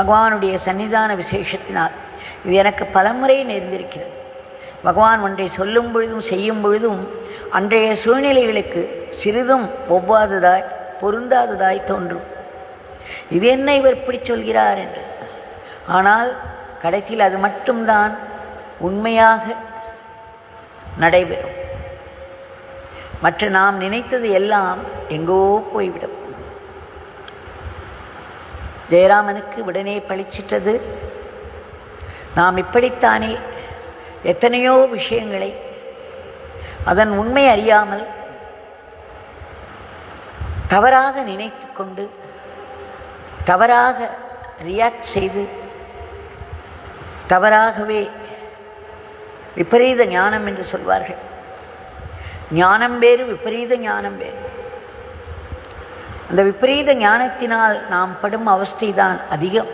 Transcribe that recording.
பகவானுடைய சன்னிதான விசேஷத்தினால் இது எனக்கு பலமுறை நேர்ந்திருக்கிறது. பகவான் ஒன்றை சொல்லும் பொழுதும் செய்யும் பொழுதும் அன்றைய சூழ்நிலைகளுக்கு சிறிதும் ஒவ்வாததாய் பொருந்தாததாய் தோன்றும். இது என்ன இவர் இப்படி சொல்கிறார் என்று. ஆனால் கடைசியில் அது மட்டும்தான் உண்மையாக நடைபெறும். மற்ற நாம் நினைத்தது எல்லாம் எங்கோ போய்விடும். ஜெயராமனுக்கு உடனே பளிச்சிட்டது நாம் இப்படித்தானே எத்தனையோ விஷயங்களை அதன் உண்மை அறியாமல் தவறாக நினைத்து கொண்டு தவறாக ரியாக்ட் செய்து தவறாகவே விபரீத ஞானம் என்று சொல்வார்கள். ஞானம் வேறு விபரீத ஞானம் வேறு. அந்த விபரீத ஞானத்தினால் நாம் படும் அவஸ்தைதான் அதிகம்.